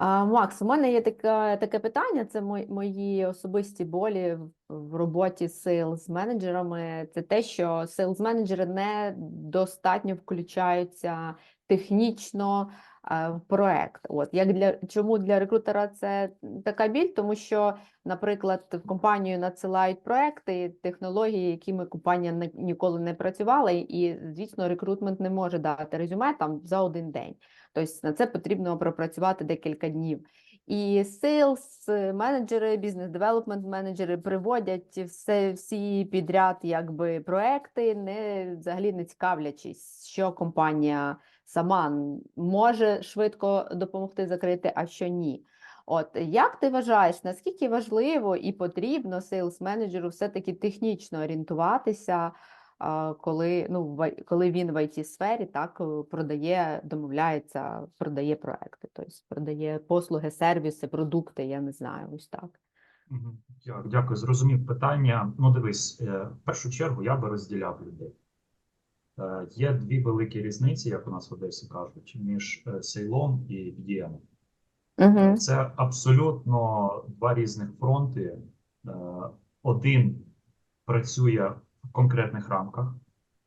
Макс, у мене є таке, таке питання. Це мої, особисті болі в, роботі роботі з менеджерами. Це те, що сейлз менеджери не достатньо включаються технічно проект. От як для чому для рекрутера це така біль? Тому що, наприклад, в компанію надсилають проекти, технології, якими компанія ніколи не працювала, і звісно, рекрутмент не може дати резюме там за один день. Тобто на це потрібно пропрацювати декілька днів. І sales менеджери, бізнес девелопмент менеджери приводять все всі підряд, якби проекти, не взагалі не цікавлячись, що компанія сама може швидко допомогти закрити, а що ні. От як ти вважаєш, наскільки важливо і потрібно sales менеджеру все-таки технічно орієнтуватися? коли, ну, коли він в it сфері так е, продає, домовляється, продає проекти, тобто продає послуги, сервіси, продукти, я не знаю, ось так. Дякую, зрозумів питання. Ну, дивись, е, в першу чергу я би розділяв людей. Е, Є дві великі різниці, як у нас в Одесі кажуть, між сейлом і BDM. Угу. Це абсолютно два різних фронти. Е, Один працює в конкретних рамках.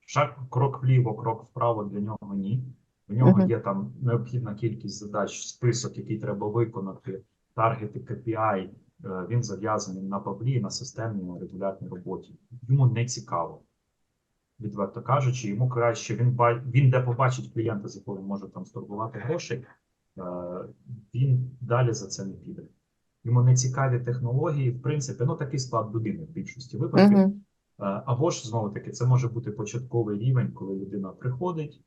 Шаг, крок вліво, крок вправо для нього ні. В нього Мгм. є там необхідна кількість задач, список, який треба виконати, таргети, KPI. Е, Він зав'язаний на баблі, на системній регулярній роботі. Йому не цікаво. Відверто кажучи, йому краще він він де побачить клієнта, з якого він може там стурбувати грошей, е, він далі за це не піде. Йому не цікаві технології, в принципі, ну такий склад людини в більшості випадків. Е, Або ж знову таки, це може бути початковий рівень, коли людина приходить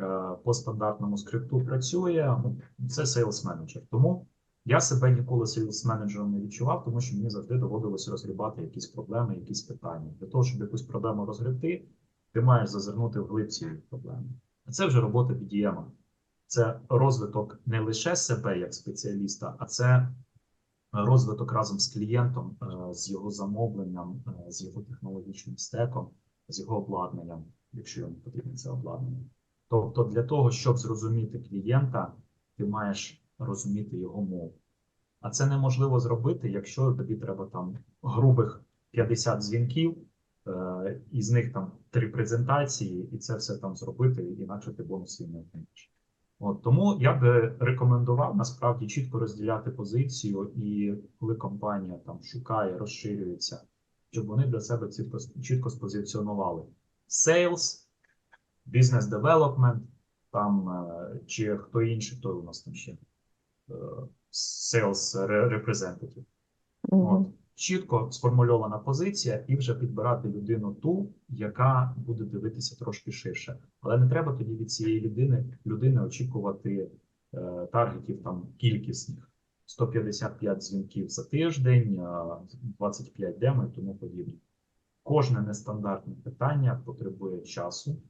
е, по стандартному скрипту працює. Ну, Це сейлс менеджер. Тому я себе ніколи сейлс менеджером не відчував, тому що мені завжди доводилось розгрібати якісь проблеми, якісь питання. Для того, щоб якусь проблему розгребти, ти маєш зазирнути в глиб цієї проблеми. А це вже робота BDM. Це розвиток не лише себе як спеціаліста, а це розвиток разом з клієнтом, е, з його замовленням, е, з його технологічним стеком, з його обладнанням, якщо йому потрібно це обладнання. Тобто, для того, щоб зрозуміти клієнта, ти маєш розуміти його мову. А це неможливо зробити, якщо тобі треба там грубих 50 дзвінків, із них там три презентації, і це все там зробити, інакше ти бонусів не отримаєш. От тому я би рекомендував насправді чітко розділяти позицію, і коли компанія там шукає, розширюється, щоб вони для себе чітко, чітко спозиціонували sales, business development, там е, чи хто інший, хто у нас там ще е, sales representative. От, Угу. Чітко сформульована позиція, і вже підбирати людину ту, яка буде дивитися трошки ширше. Але не треба тоді від цієї людини людини очікувати е, таргетів там кількісних 155 дзвінків за тиждень, е, 25 демо і тому подібне. Кожне нестандартне питання потребує часу,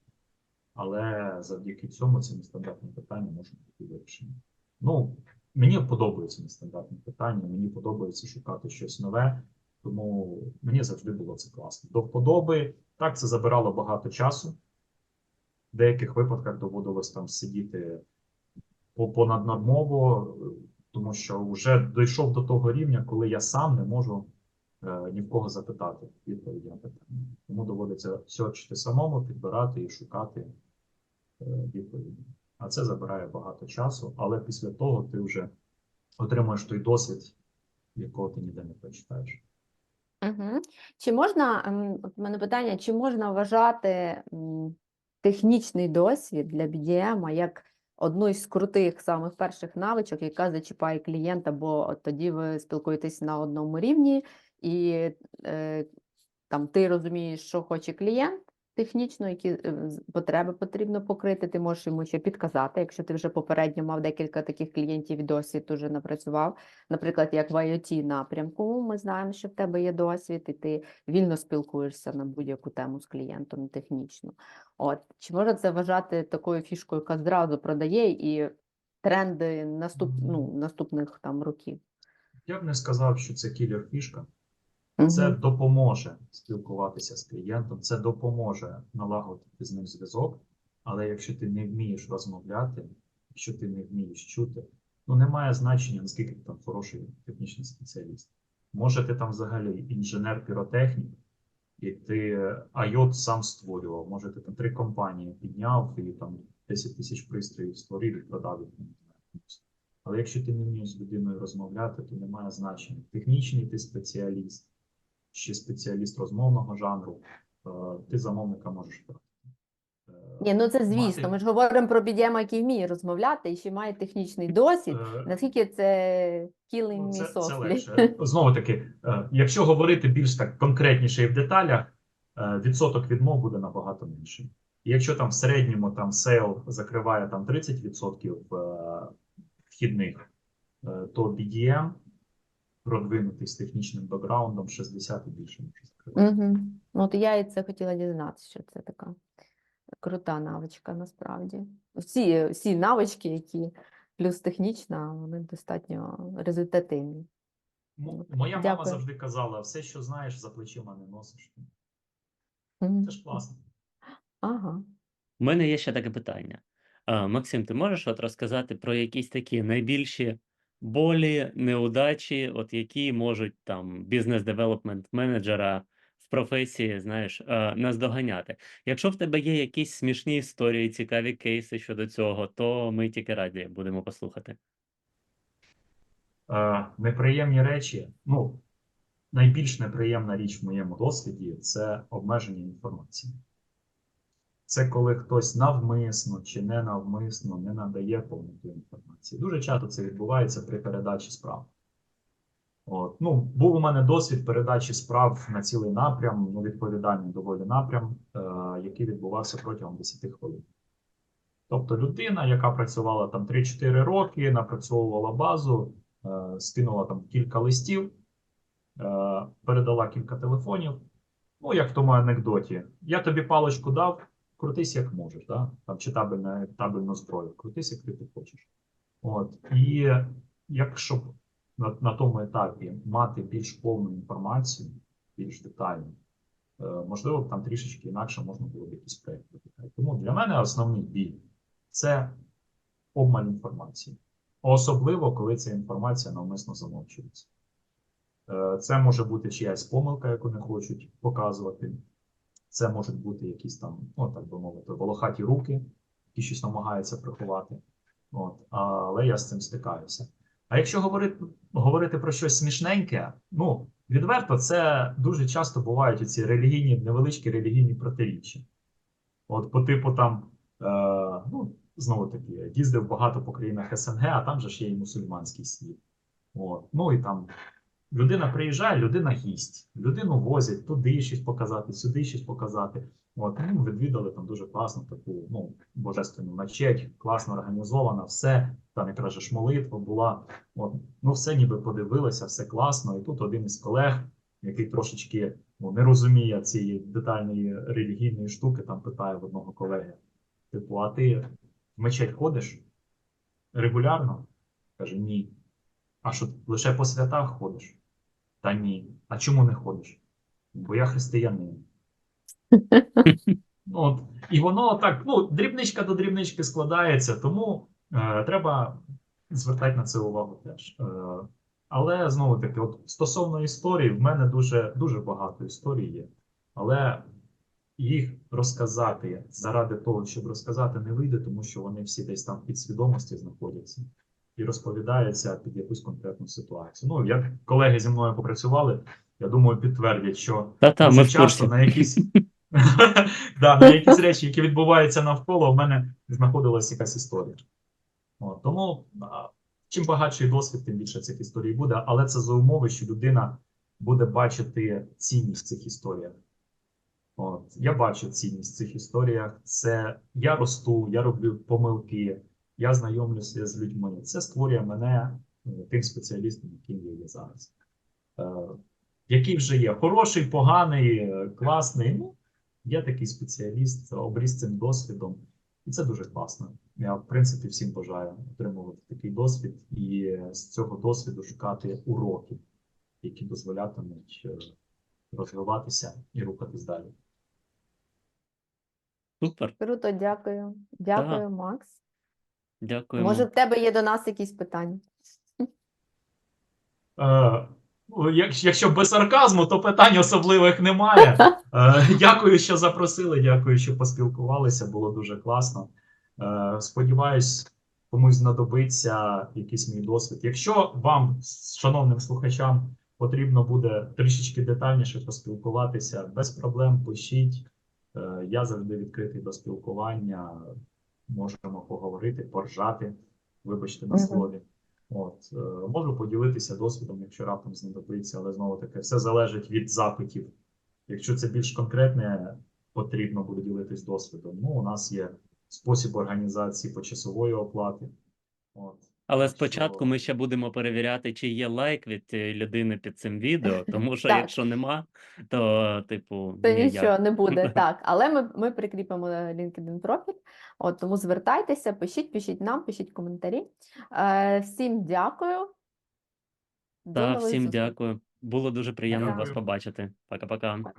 але завдяки цьому ці нестандартні питання можуть бути вирішені. Ну, Мені подобаються нестандартні питання, мені подобається шукати щось нове, тому мені завжди було це класно. До вподоби, так, це забирало багато часу. В деяких випадках доводилось там сидіти по- понаднормово, тому що вже дійшов до того рівня, коли я сам не можу е, ні в кого запитати відповіді на питання. Тому доводиться сьорчити самому, підбирати і шукати е, відповіді. А це забирає багато часу, але після того ти вже отримуєш той досвід, якого ти ніде не прочитаєш. Угу. Чи можна, ем, от мене питання, чи можна вважати технічний досвід для BDM як одну із крутих самих перших навичок, яка зачіпає клієнта, бо тоді ви спілкуєтесь на одному рівні, і е, там ти розумієш, що хоче клієнт технічно, які е, потреби потрібно покрити, ти можеш йому ще підказати, якщо ти вже попередньо мав декілька таких клієнтів і досвід уже напрацював. Наприклад, як в IoT напрямку, ми знаємо, що в тебе є досвід, і ти вільно спілкуєшся на будь-яку тему з клієнтом технічно. От чи можна це вважати такою фішкою, яка зразу продає і тренди наступ, ну, наступних там років? Я б не сказав, що це кілер фішка. Це допоможе спілкуватися з клієнтом, це допоможе налагодити з ним зв'язок. Але якщо ти не вмієш розмовляти, якщо ти не вмієш чути, Ну, немає значення, наскільки ти там хороший технічний спеціаліст. Може, ти там взагалі інженер-піротехнік, і ти IOT сам створював. Може, ти там три компанії підняв і там 10 тисяч пристроїв створив і продав їх. Але якщо ти не вмієш з людиною розмовляти, то немає значення. Технічний ти спеціаліст чи спеціаліст розмовного жанру, е, ти замовника можеш брати. Е, Ні, ну це звісно. мати- Ми ж говоримо про BDM, який вміє розмовляти і ще має технічний досвід. Е, Наскільки це Ну, me Це, це легше. Знову таки, якщо говорити більш так конкретніше і в деталях, відсоток відмов буде набагато менший. І якщо там в середньому там сейл закриває там 30% е, вхідних, то BDM продвинутий з технічним бекграундом 60 і більше. Угу. От я і це хотіла дізнатися, що це така крута навичка насправді. Всі, всі навички, які плюс технічна, вони достатньо результативні. М- Моя мама завжди казала: все, що знаєш, за плечима не носиш. Мгм. Це ж класно. Ага. У мене є ще таке питання. Максим, ти можеш от розказати про якісь такі найбільші болі, неудачі, от які можуть там бізнес-девелопмент менеджера в професії, знаєш, е, наздоганяти? Якщо в тебе є якісь смішні історії, цікаві кейси щодо цього, то ми тільки раді будемо послухати. Е, неприємні речі. Ну, найбільш неприємна річ в моєму досвіді це обмеження інформації. Це коли хтось навмисно чи не навмисно не надає повноту інформації. Дуже часто це відбувається при передачі справ. От. Ну, був у мене досвід передачі справ на цілий напрям, ну, відповідальний доволі напрям, е, який відбувався протягом 10 хвилин. Тобто людина, яка працювала там 3-4 роки, напрацьовувала базу, е, скинула там кілька листів, е, передала кілька телефонів. Ну, як в тому анекдоті. Я тобі паличку дав, крутись як можеш, да? там, чи табельна, табельну зброю, крутись, як ти хочеш. От. І якщо на, на тому етапі мати більш повну інформацію, більш детальну, е, можливо, там трішечки інакше можна було б якісь проєкти. Тому для мене основний біль це обмаль інформації. Особливо, коли ця інформація навмисно замовчується. Е, Це може бути чиясь помилка, яку не хочуть показувати. Це можуть бути якісь там, ну так би мовити, волохаті руки, які щось намагаються приховати. От, але я з цим стикаюся. А якщо говорити, говорити про щось смішненьке, ну відверто, це дуже часто бувають ці релігійні, невеличкі релігійні протиріччя. От по типу там, е, ну, знову таки, їздив багато по країнах СНГ, а там же є і мусульманський світ. От. Ну і там людина приїжджає, людина гість. Людину возять туди щось показати, сюди щось показати. От, ну, відвідали там дуже класно таку ну, божественну мечеть, класно організована, все. Там якраз ж молитва була. От, ну, все ніби подивилися, все класно. І тут один із колег, який трошечки ну, не розуміє цієї детальної релігійної штуки, там питає в одного колеги: типу, а ти в мечеть ходиш регулярно? Каже, ні. А що лише по святах ходиш? Та ні. А чому не ходиш? Бо я християнин. Ну, От, і воно так, ну, дрібничка до дрібнички складається, тому е, треба звертати на це увагу теж. Е, але знову таки, от стосовно історії, в мене дуже, дуже багато історій є. Але їх розказати заради того, щоб розказати, не вийде, тому що вони всі десь там в підсвідомості знаходяться і розповідаються під якусь конкретну ситуацію. Ну, як колеги зі мною попрацювали, я думаю, підтвердять, що Та-та, ми часто на якісь, да, на якісь речі, які відбуваються навколо, в мене знаходилась якась історія. От, тому чим багатший досвід, тим більше цих історій буде, але це за умови, що людина буде бачити цінність в цих історіях. От, я бачу цінність в цих історіях. Це я росту, я роблю помилки, я знайомлюся з людьми. Це створює мене е, тим спеціалістом, яким я є зараз. Е, який вже є хороший, поганий, е, класний. Ну, я такий спеціаліст, обріз цим досвідом, і це дуже класно. Я, в принципі, всім бажаю отримувати такий досвід і з цього досвіду шукати уроки, які дозволятимуть розвиватися і рухатись далі. Супер. Круто, дякую. Дякую, Макс. Дякуємо. Може, в тебе є до нас якісь питання? Е, як- Якщо без сарказму, то питань особливих немає. Е, Дякую, що запросили. Дякую, що поспілкувалися. Було дуже класно. Е, Сподіваюсь, комусь знадобиться якийсь мій досвід. Якщо вам, шановним слухачам, потрібно буде трішечки детальніше поспілкуватися, без проблем пишіть. Е, Я завжди відкритий до спілкування. Можемо поговорити, поржати. Вибачте на слові. От, е, можу поділитися досвідом, якщо раптом знадобиться, але знову таки все залежить від запитів. Якщо це більш конкретне, потрібно буде ділитись досвідом. Ну, у нас є спосіб організації почасової оплати. От. Але спочатку ми ще будемо перевіряти, чи є лайк від цієї людини під цим відео, тому що якщо нема, то типу То нічого не буде. Так, але ми, ми прикріпимо е, LinkedIn профіль. От тому звертайтеся, пишіть, пишіть нам, пишіть коментарі. Е, всім дякую. До Та нових всім дякую. Було дуже приємно вас побачити. Пока-пока.